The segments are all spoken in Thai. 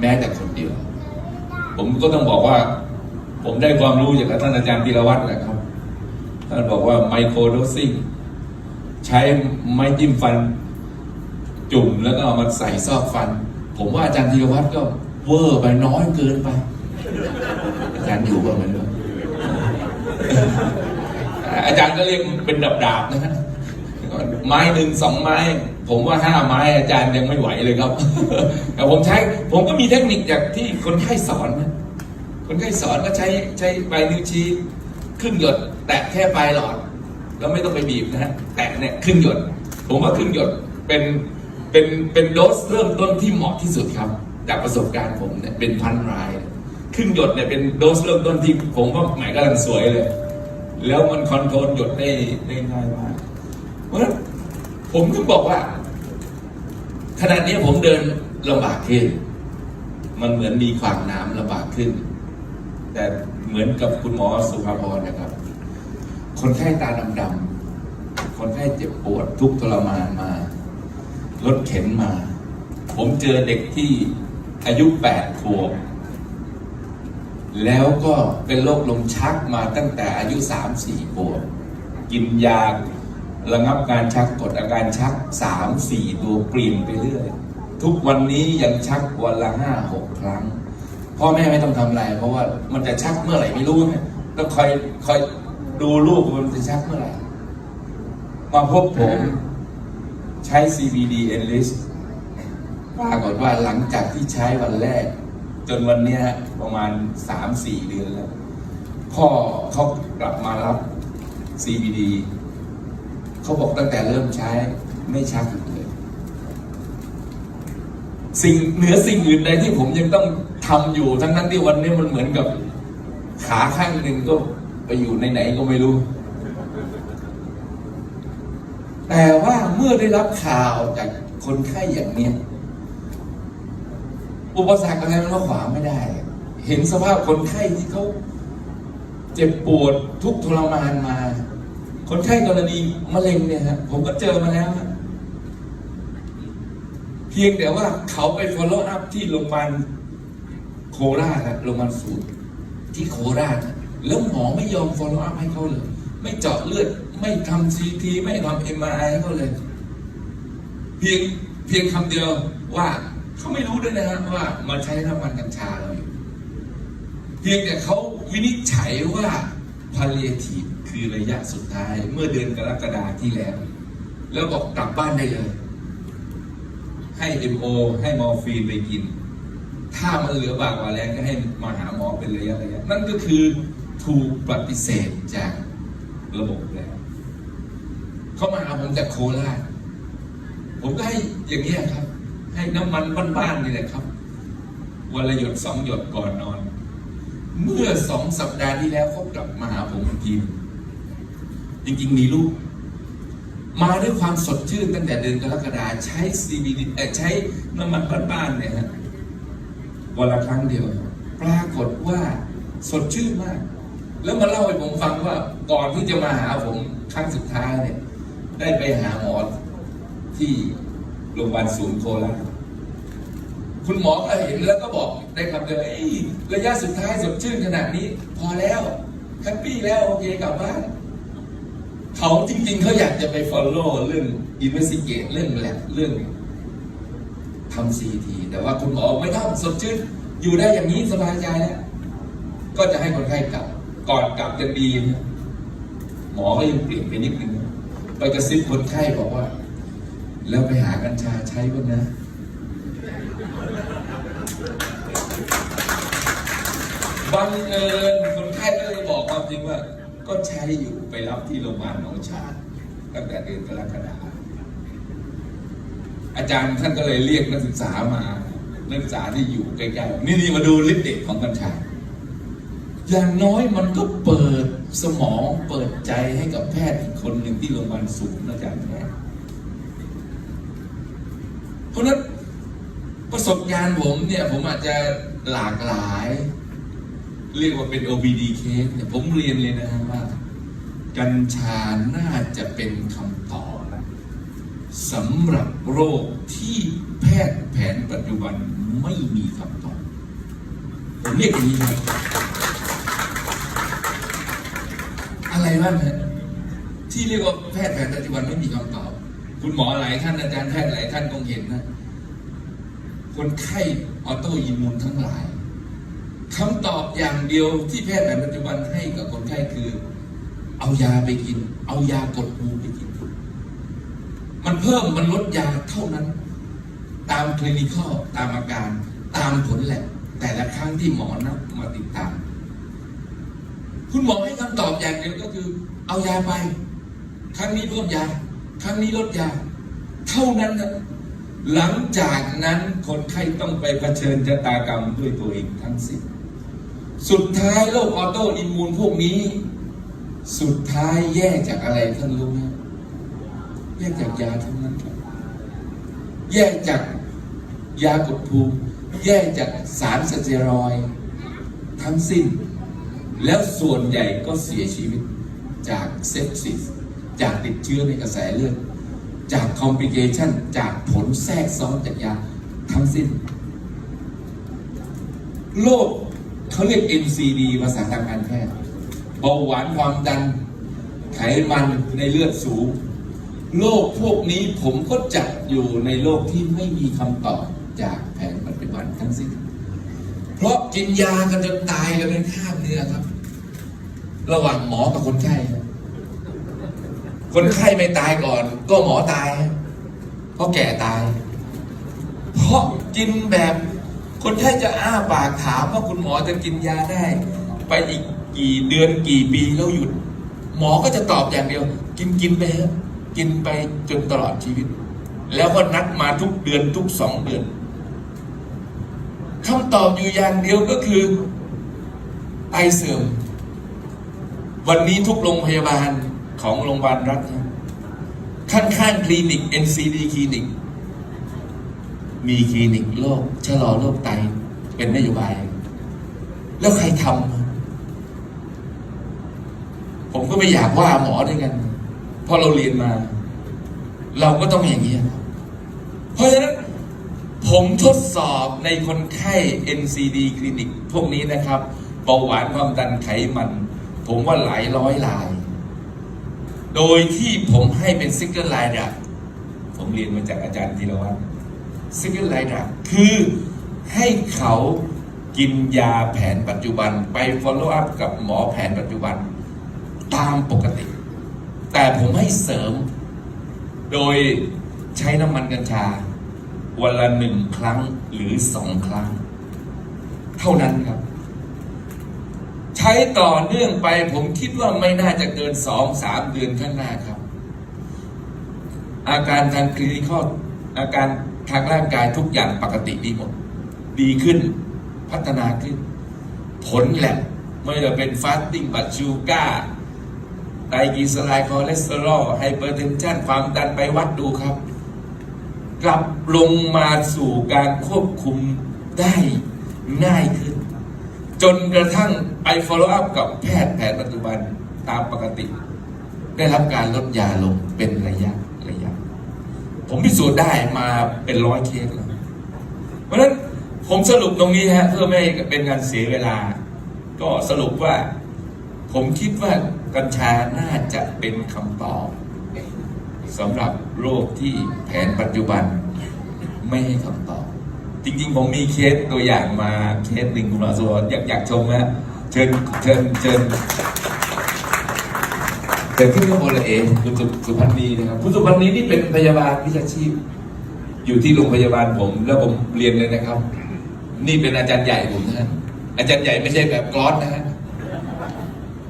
แม้แต่คนเดียว ผมก็ต้องบอกว่า ผมได้ความรู้จากท่านอาจารย์ธีรวัตรแหละครับ ท่านบอกว่าไมโครโดซิ่งใช้ไม้จิ้มฟันจุ่มแล้วก็เอามาใส่ซอกฟัน ผมว่าอาจารย์ธีรวัตรก็เวอร์ไปน้อยเกินไป อาจารย์อยู่บ้างไหมลูกอาจารย์ก็เรียกเป็นดาบๆนะฮะไม้หนึ่งสองไม้ ผมว่าห้าไม้อาจารย์ยังไม่ไหวเลยครับ แต่ผมใช้ผมก็มีเทคนิคจากที่คนไข้สอนนะคนไข้สอนก็ใช้ใช้ปลายนิ้วชี้ครึ่งหยด แตะแค่ปลายหลอด แล้วไม่ต้องไปบีบนะฮะแตะเนี่ยครึ่งหยด ผมว่าครึ่งหยดเป็นเป็นเป็นโดสเริ่มต้นที่เหมาะที่สุดครับ จากประสบการณ์ผมเนี่ยเป็นพันราย ครึ่งหยดเนี่ยเป็นโดสเริ่มต้นที่ผมว่าหมายกำลังสวยเลย แล้วมันคอนโทรลหยดได้ได้ง่ายมากเพราะฉะนั้นผมถึงบอกว่า ขณะนี้ผมเดินลำบากขึ้น มันเหมือนมีขวางน้ำลำบากขึ้น แต่เหมือนกับคุณหมอสุภาพรนะครับ คนไข้ตาดำๆ คนไข้เจ็บปวดทุกทรมานมา รถเข็นมา ผมเจอเด็กที่อายุแปดขวบ แล้วก็เป็นโรคลมชักมาตั้งแต่อายุสามสี่ขวบ กินยา ระงับการชักกดอาการชักสามสี่ตัวเปลี่ยนไปเรื่อย ทุกวันนี้ยังชักวันละห้าหกครั้ง พ่อแม่ไม่ต้องทำอะไร เพราะว่ามันจะชักเมื่อไหร่ไม่รู้ไงต้องคอยคอยดูลูกว่ามันจะชักเมื่อไหร่ มาพบผมใช้ CBD Enlist ปรากฏว่าหลังจากที่ใช้วันแรก จนวันนี้ประมาณ 3-4 เดือนแล้ว พ่อเขากลับมารับ CBD เขาบอกตั้งแต่เริ่มใช้ไม่ชักอีกเลยสิ่งเหนือสิ่งอื่นใดที่ผมยังต้องทำอยู่ ทั้งนั้นที่วันนี้มันเหมือนกับ ขาข้างหนึ่งก็ไปอยู่ไหนๆก็ไม่รู้ แต่ว่าเมื่อได้รับข่าวจากคนไข้อย่างเนี้ยอุปสรรคอะไรมันมาขวางไม่ได้ เห็นสภาพคนไข้ที่เขาเจ็บปวดทุกทรมานมา คนไข้กรณีมะเร็งเนี่ยฮะผมก็เจอมาแล้ว เพียงแต่ว่าเขาไป follow up ที่โรงพยาบาลโคราชโรงพยาบาลศูนย์ที่โคราช แล้วหมอไม่ยอม follow up ให้เขาเลย ไม่เจาะเลือด ไม่ทำซีทีไม่ทำเอ็มไอให้เขาเลย เพียงเพียงคำเดียวว่าเขาไม่รู้ด้วยนะฮะว่ามาใช้น้ำมันกัญชาเราอยู่เพียงแต่เขาวินิจฉัยว่า palliative คือระยะสุดท้ายเมื่อเดือนกรกฎาที่แล้ว แล้วบอกกลับบ้านได้เลย ให้ MO ให้มอร์ฟีนไปกิน ถ้ามันเหลือบากกว่าแรงก็ให้มาหาหมอเป็นระยะระยะนั่นก็คือถูกปฏิเสธจากระบบแล้วเขามาหาผมจากโคราชผมก็ให้อย่างนี้ยครับ ให้น้ำมันบ้านๆนี่แหละครับวันละหยดสองหยดก่อนนอน เมื่อสองสัปดาห์ที่แล้วเขากลับมาหาผมกทีนึง จริง ๆ มีลูก มาด้วยความสดชื่นตั้งแต่เดือนกรกฎาใช้ CBD เอ่อใช้น้ำมันบ้านๆเนี่ยฮะวันละครั้งเดียว ปรากฏว่าสดชื่นมาก แล้วมาเล่าให้ผมฟังว่าก่อนที่จะมาหาผมครั้งสุดท้ายเนี่ย ได้ไปหาหมอที่โรงพยาบาลศูนย์โคราชคุณหมอก็เห็นแล้วก็บอกได้คำเดียวเอ้ระยะสุดท้ายสดชื่นขนาดนี้ พอแล้วแฮปปี้แล้วโอเคกลับบ้าน เขาจริงๆเขาอยากจะไป follow เรื่อง investigate เรื่องแลบเรื่องทำซีทีแต่ว่าคุณหมอไม่ต้องสดชื่นอยู่ได้อย่างนี้สบายใจแล้วก็จะให้คนไข้กลับ ก่อนกลับจะดีนะหมอก็ยังเปลี่ยนไปนิดนึงไปกระซิบคนไข้บอกว่า แล้วไปหากัญชาใช้บ้างนะ บังเอิญคนไข้ก็เลยบอกความจริงว่า ก็ใช้อยู่ไปรับที่โรงพยาบาลหนองชาตตั้งแต่เดือนกรกฎาคมอาจารย์ท่านก็เลยเรียกนักศึกษามา นักศึกษาที่อยู่ใกล้ๆนี่นี่มาดูฤทธิ์เดชของกัญชาอย่างน้อยมันก็เปิดสมองเปิดใจให้กับแพทย์อีกคนหนึ่งที่โรงพยาบาลศูนย์อาจารย์แพทย์เพราะนั้นประสบการณ์ผมเนี่ยผมอาจจะหลากหลาย เรียกว่าเป็น OBD case เนี่ยผมเรียนเลยนะฮะว่า กัญชาน่าจะเป็นคำตอบสำหรับโรคที่แพทย์แผนปัจจุบันไม่มีคำตอบ ผมเรียกอย่างนี้ครับอะไรบ้างฮะที่เรียกว่าแพทย์แผนปัจจุบันไม่มีคำตอบ คุณหมอหลายท่านอาจารย์แพทย์หลายท่านคงเห็นนะ คนไข้ออโตอิมมูนทั้งหลาย คำตอบอย่างเดียวที่แพทย์แผนปัจจุบันให้กับคนไข้คือ เอายาไปกิน เอายากดภูมิไปกิน มันเพิ่มมันลดยาเท่านั้น ตามคลินิคอลตามอาการ ตามผลแหละ แต่ละครั้งที่หมอนัดมาติดตาม คุณหมอให้คำตอบอย่างเดียวก็คือ เอายาไป ครั้งนี้เพิ่มยา ครั้งนี้ลดยา เท่านั้นนะหลังจากนั้นคนไข้ต้องไปเผชิญชะตากรรมด้วยตัวเองทั้งสิ้น สุดท้ายโรคออโตอิมมูนพวกนี้ สุดท้ายแย่จากอะไรท่านรู้ไหมแย่จากยาทั้งนั้นครับแย่จากยากดภูมิ แย่จากสารสเตียรอยทั้งสิ้น แล้วส่วนใหญ่ก็เสียชีวิตจากเซปซิสจากติดเชื้อในกระแสเลือดจากคอมพลิเคชันจากผลแทรกซ้อนจากยาทั้งสิ้นโรค เขาเรียก NCD ภาษาทางการแพทย์เบาหวานความดันไขมันในเลือดสูง โรคพวกนี้ผมก็จัดอยู่ในโรคที่ไม่มีคำตอบจากแผนปัจจุบันทั้งสิ้น เพราะกินยากันจนตายกันเป็นข้ามเนื้อครับ ระหว่างหมอกับคนไข้คนไข้ไม่ตายก่อน ก็หมอตาย เพราะแก่ตาย เพราะกินแบบ คนไข้จะอ้าปากถามว่าคุณหมอจะกินยาได้ ไปอีกกี่เดือนกี่ปีแล้วหยุด หมอก็จะตอบอย่างเดียว กินกินไปกินไปจนตลอดชีวิต แล้วก็นัดมาทุกเดือนทุกสองเดือนคำตอบอยู่อย่างเดียวก็คือไตเสื่อม วันนี้ทุกโรงพยาบาลของโรงพยาบาลรัฐข้างๆคลินิก NCD คลินิก มีคลินิกโรคชะลอโรคไตเป็นนโยบาย แล้วใครทำผมก็ไม่อยากว่าหมอด้วยกันเพราะเราเรียนมา เราก็ต้องอย่างนี้เพราะฉะนั้นผมทดสอบในคนไข้ NCD คลินิกพวกนี้นะครับเบาหวานความดันไขมัน ผมว่าหลายร้อยลาย โดยที่ผมให้เป็นซิงเกิลไลน์ดับผมเรียนมาจากอาจารย์ธีรวัตร ซิงเกิลไลน์ดับคือให้เขากินยาแผนปัจจุบันไป follow up กับหมอแผนปัจจุบันตามปกติ แต่ผมให้เสริม โดยใช้น้ำมันกัญชา วันละหนึ่งครั้งหรือสองครั้ง เท่านั้นครับ ใช้ต่อเนื่องไปผมคิดว่าไม่น่าจะเกินสองสามเดือนข้างหน้าครับ อาการทางคลินิคอลอาการ ทางร่างกายทุกอย่างปกติดีหมด ดีขึ้นพัฒนาขึ้น ผลแหลบไม่ว่าเป็นฟาสติ้งบัตชูก้าไตรกลีเซอไรด์คอเลสเตอรอลไฮเปอร์เทนชันความดันไปวัดดูครับ กลับลงมาสู่การควบคุมได้ง่ายขึ้น จนกระทั่งไป follow up กับแพทย์แผนปัจจุบันตามปกติ ได้รับการลดยาลงเป็นระยะ ผมพิสูจน์ได้มาเป็นร้อยเคสแล้วเพราะฉะนั้นผมสรุปตรงนี้ฮะเพื่อไม่เป็นการเสียเวลา ก็สรุปว่า ผมคิดว่ากัญชาน่าจะเป็นคำตอบสำหรับโรคที่แผนปัจจุบันไม่ให้คำตอบ จริงๆ ผมมีเคสตัวอย่างมาเคสหนึ่งคุณหมอสวนอยากอยากชมไหมเชิญเชิญเชิญ เชิญขึ้นข้างบนเลยเองคุณสุสุพันธ์นีนะครับคุณสุพันธ์นีนี่เป็นพยาบาลวิชาชีพ อยู่ที่โรงพยาบาลผม แล้วผมเรียนเลยนะครับ นี่เป็นอาจารย์ใหญ่ผมนะฮะอาจารย์ใหญ่ไม่ใช่แบบกรอสนะฮะ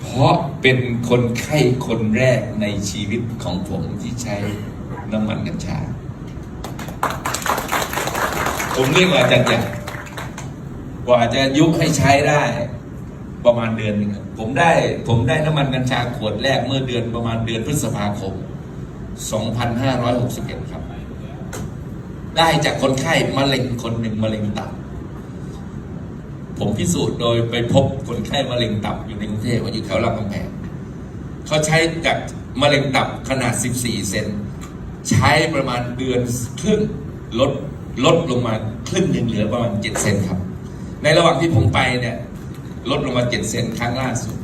เพราะเป็นคนไข้คนแรกในชีวิตของผมที่ใช้น้ำมันกัญชา ผมเรียกว่าอาจารย์ใหญ่กว่าจะยุให้ใช้ได้ ประมาณเดือนนึงครับผมได้ผมได้น้ำมันกัญชาขวดแรกเมื่อเดือนประมาณเดือนพฤษภาคม 2561 ครับ ได้จากคนไข้มะเร็งคนหนึ่งมะเร็งตับผมพิสูจน์โดยไปพบคนไข้มะเร็งตับอยู่ในกรุงเทพอยู่แถวรามคำแหงเขาใช้จากมะเร็งตับขนาด 14 เซนใช้ประมาณเดือนครึ่งลดลดลงมาครึ่งหนึ่งเหลือประมาณเจ็ดเซนครับ ในระหว่างที่ผมไปเนี่ย ลดลงมาเจ็ดเซนครั้งล่าสุด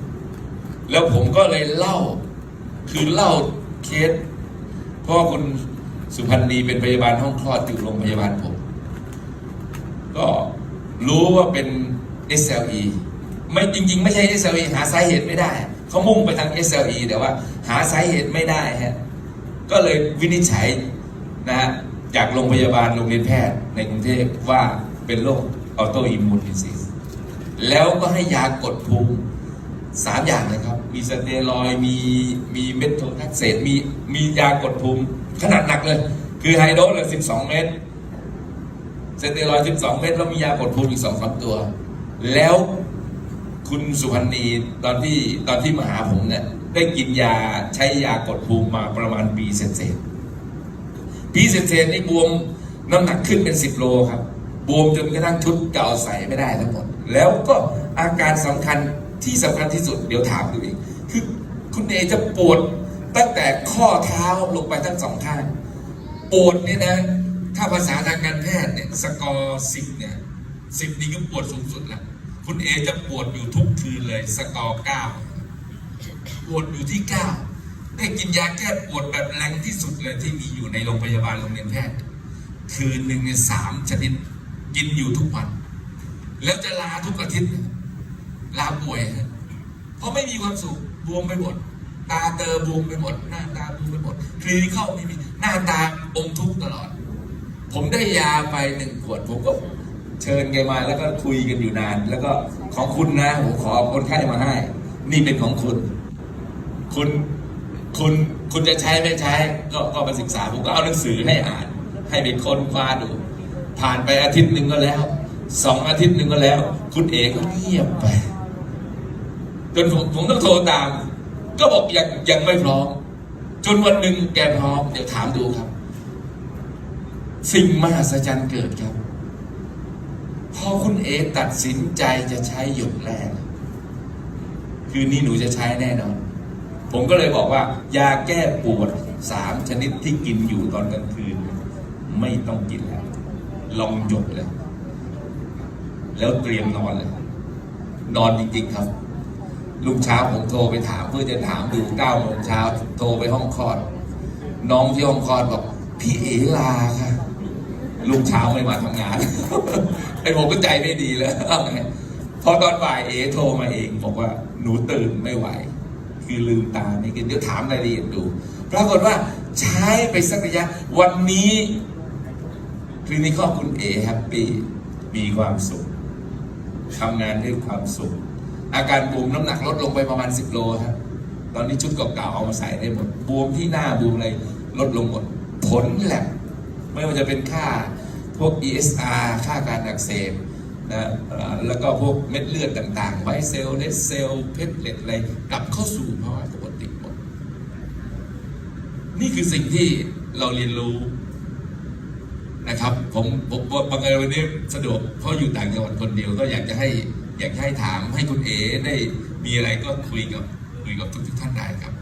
แล้วผมก็เลยเล่า คือเล่าเคสเพราะว่าคุณสุพันธ์ดีเป็นพยาบาลห้องคลอดอยู่โรงพยาบาลผม ก็รู้ว่าเป็น SLE ไม่จริง ๆ ไม่ใช่ SLE หาสาเหตุไม่ได้ เขามุ่งไปทาง SLE แต่ว่าหาสาเหตุไม่ได้ฮะก็เลยวินิจฉัยนะฮะจากโรงพยาบาลโรงเรียนแพทย์ในกรุงเทพว่าเป็นโรคออโตอิมมูนดิซิส แล้วก็ให้ยากดภูมิสามอย่างเลยครับ มีสเตียรอยมีมีเมทโทแทกเซตมีมียากดภูมิขนาดหนักเลย คือไฮโดรเลย12เม็ดสเตียรอยด์12เม็ดแล้วมียากดภูมิอีกสองสามตัว แล้วคุณสุพรรณีตอนที่ตอนที่มาหาผมเนี่ยได้กินยาใช้ยากดภูมิมาประมาณปีเศษปีเศษนี่บวมน้ำหนักขึ้นเป็นสิบโลครับ บวมจนกระทั่งชุดเก่าใส่ไม่ได้ทั้งหมด แล้วก็อาการสำคัญที่สำคัญที่สุดเดี๋ยวถามดูเองคือคุณเอจะปวดตั้งแต่ข้อเท้าลงไปทั้งสองข้างปวดเนี่ยนะ ถ้าภาษาทางการแพทย์เนี่ยสกอร์สิบเนี่ยสิบนี่ก็ปวดสูงสุดล้วคุณเอจะปวดอยู่ทุกคืนเลยสกอร์เก้าปวดอยู่ที่เก้าได้กินยาแก้ปวดแบบแรงที่สุดเลยที่มีอยู่ในโรงพยาบาลโรงเรียนแพทย์ คืนหนึ่งในสามชนิดกินอยู่ทุกวัน แล้วจะลาทุกอาทิตย์ลาป่วยเพราะไม่มีความสุขบวมไปหมดตาเตอบวมไปหมดหน้าตาบวมไปหมดคลินิคอลไม่มีหน้าตาอมทุกตลอด ผมได้ยาไปหนึ่งขวดผมก็เชิญแกมาแล้วก็คุยกันอยู่นาน แล้วก็ของคุณนะผมขอคนไข้มาให้ นี่เป็นของคุณ คุณคุณคุณจะใช้ไม่ใช้ ก็ก็ไปศึกษาผมก็เอาหนังสือให้อ่าน ให้ไปค้นคว้าดู ผ่านไปอาทิตย์หนึ่งก็แล้ว สองอาทิตย์หนึ่งก็แล้ว คุณเอกก็เงียบไป จนผมผมต้องโทรตาม ก็บอกยังยังไม่พร้อม จนวันหนึ่งแกพร้อม เดี๋ยวถามดูครับ สิ่งมหัศจรรย์เกิดครับพอคุณเอตัดสินใจจะใช้หยดแรก คืนนี้หนูจะใช้แน่นอน ผมก็เลยบอกว่า ยาแก้ปวดสามชนิดที่กินอยู่ตอนกลางคืน ไม่ต้องกินแล้ว ลองหยดเลย แล้วเตรียมนอนเลยนอนจริง ๆ ครับลุงเช้าผมโทรไปถามเพื่อจะถามดูเก้าโมงเช้าโทรไปห้องคลอด น้องที่ห้องคลอดบอกพี่เอลาค่ะลุงเช้าไม่มาทำงาน ไอ้ผมก็ใจไม่ดีแล้วพอตอนบ่ายเอโทรมาเอง บอกว่าหนูตื่นไม่ไหว คือลืมตาไม่กินเดี๋ยวถามรายละเอียดดูปรากฏว่าใช้ไปสักระยะ วันนี้คลินิคอลคุณเอแฮปปี้มีความสุข ทำงานด้วยความสุข อาการบวมน้ำหนักลดลงไปประมาณ 10 โลครับตอนนี้ชุดเก่าๆเอามาใส่ได้หมดบวมที่หน้าบวมอะไรลดลงหมด ผลแหลบไม่ว่าจะเป็นค่าพวก ESR ค่าการอักเสบนะแล้วก็พวกเม็ดเลือดต่างๆไวท์เซลล์เลสเซลล์เพชรเล็ดอะไรกลับเข้าสู่ภาวะปกติหมด นี่คือสิ่งที่เราเรียนรู้ นะครับผมผมบังเอิญวันนี้สะดวกเพราะอยู่ต่างจังหวัดคนเดียวก็อยากจะให้อยากจะให้ถามให้คุณเอ๋ได้มีอะไรก็คุยกับคุยกับทุกท่านได้ครับ